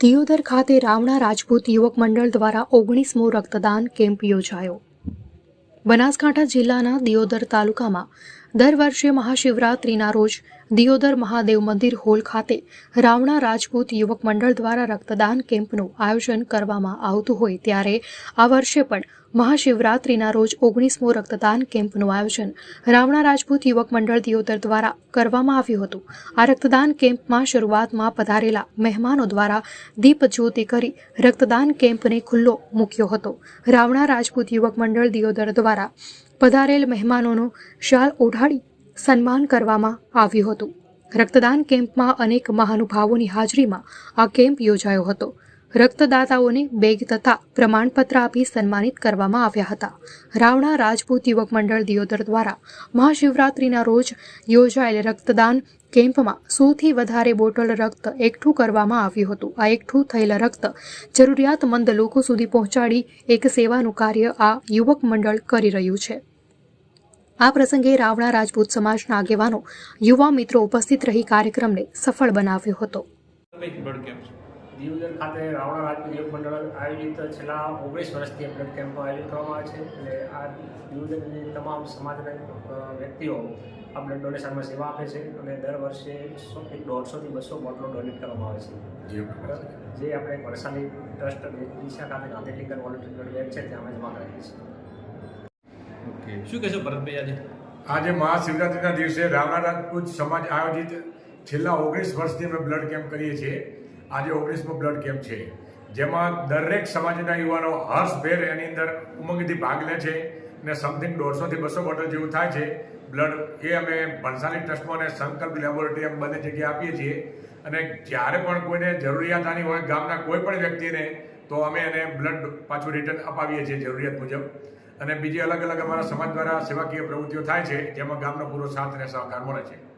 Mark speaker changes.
Speaker 1: દિયોદર ખાતે રાવણા રાજપૂત યુવક મંડળ દ્વારા ઓગણીસમો રક્તદાન કેમ્પ યોજાયો. બનાસકાંઠા જિલ્લાના દિયોદર તાલુકામાં દર વર્ષે મહાશિવરાત્રિના રોજ દિયોદર મહાદેવ મંદિર હોલ ખાતે રાવણા રાજપૂત યુવક મંડળ દ્વારા રક્તદાન કેમ્પનું આયોજન કરવામાં આવતું હોય ત્યારે આ વર્ષે પણ મહાશિવરાત્રિના રોજ ઓગણીસમો રક્તદાન કેમ્પનું આયોજન. રાવણા રાજપૂત યુવક મંડળ દિયોદર દ્વારા કરવામાં આવ્યું હતું. આ રક્તદાન કેમ્પમાં શરૂઆતમાં પધારેલા મહેમાનો દ્વારા દીપ જ્યોતિ કરી રક્તદાન કેમ્પને ખુલ્લો મૂક્યો હતો. રાવણા રાજપૂત યુવક મંડળ દિયોદર દ્વારા પધારેલ મહેમાનોનો શાલ ઓઢાડી સન્માન કરવામાં આવ્યું હતું. રક્તદાન કેમ્પમાં અનેક મહાનુભાવોની હાજરીમાં આ કેમ્પ યોજાયો હતો. રક્તદાતાઓને બેગ તથા પ્રમાણપત્ર આપી સન્માનિત કરવામાં આવ્યા હતા. રાવણા રાજપૂત યુવક મંડળ દિયોદર દ્વારા મહાશિવરાત્રિના રોજ યોજાયેલ રક્તદાન કેમ્પમાં સૌથી વધારે બોટલ રક્ત એકઠું કરવામાં આવ્યું હતું. આ એકઠું થયેલ રક્ત જરૂરિયાતમંદ લોકો સુધી પહોંચાડી એક સેવાનું કાર્ય આ યુવક મંડળ કરી રહ્યું છે. આ પ્રસંગે રાવણા રાજપૂત સમાજના આગેવાનો, યુવા મિત્રો ઉપસ્થિત રહી કાર્યક્રમને સફળ બનાવ્યો હતો.
Speaker 2: બ્લડ
Speaker 3: ખાતે રાવણા રાજપૂત યોગ મંડળ આયોજિત છેલ્લા ઓગણીસ વર્ષથી આ બ્લડ કેમ્પ આયોજન કરવામાં આવે છે. અને આ દીવદરની તમામ સમાજના વ્યક્તિઓ આ બ્લડ ડોનેશનમાં સેવા આપે છે અને દર વર્ષે સો એક દોઢસોથી બસો બોટલો ડોનેટ કરવામાં આવે છે. જે આપણે વરસાદી ટ્રસ્ટ દિશા ખાતે ગાંધીનગર વોલન્ટિયર બ્લડ બેંક છે ત્યાં અમે જમા કરીએ છીએ.
Speaker 2: ઓકે. શું કહેશો ભરતભાઈ આજે?
Speaker 4: આજે મહાશિવરાત્રિના દિવસે રાવણા રાજપૂત સમાજ આયોજિત છેલ્લા ઓગણીસ વર્ષથી અમે બ્લડ કેમ્પ કરીએ છીએ. આજે ઓગણીસમો બ્લડ કેમ્પ છે. જેમાં દરેક સમાજના યુવાનો હર્ષભેર એની અંદર ઉમંગથી ભાગ લે છે અને સમથિંગ દોઢસોથી બસો બોટલ જેવું થાય છે. બ્લડ એ અમે ભણસાલી ટ્રસ્ટમાં અને સંકલ્પ લેબોરેટરી એમ બંને જગ્યાએ આપીએ છીએ. અને જ્યારે પણ કોઈને જરૂરિયાત આની હોય ગામના કોઈ પણ વ્યક્તિને, તો અમે એને બ્લડ પાછું રિટર્ન અપાવીએ છીએ જરૂરિયાત મુજબ. અને બીજી અલગ અલગ અમારા સમાજ દ્વારા સેવાકીય પ્રવૃત્તિઓ થાય છે, જેમાં ગામનો પૂરો સાથ અને સહકાર મળે છે.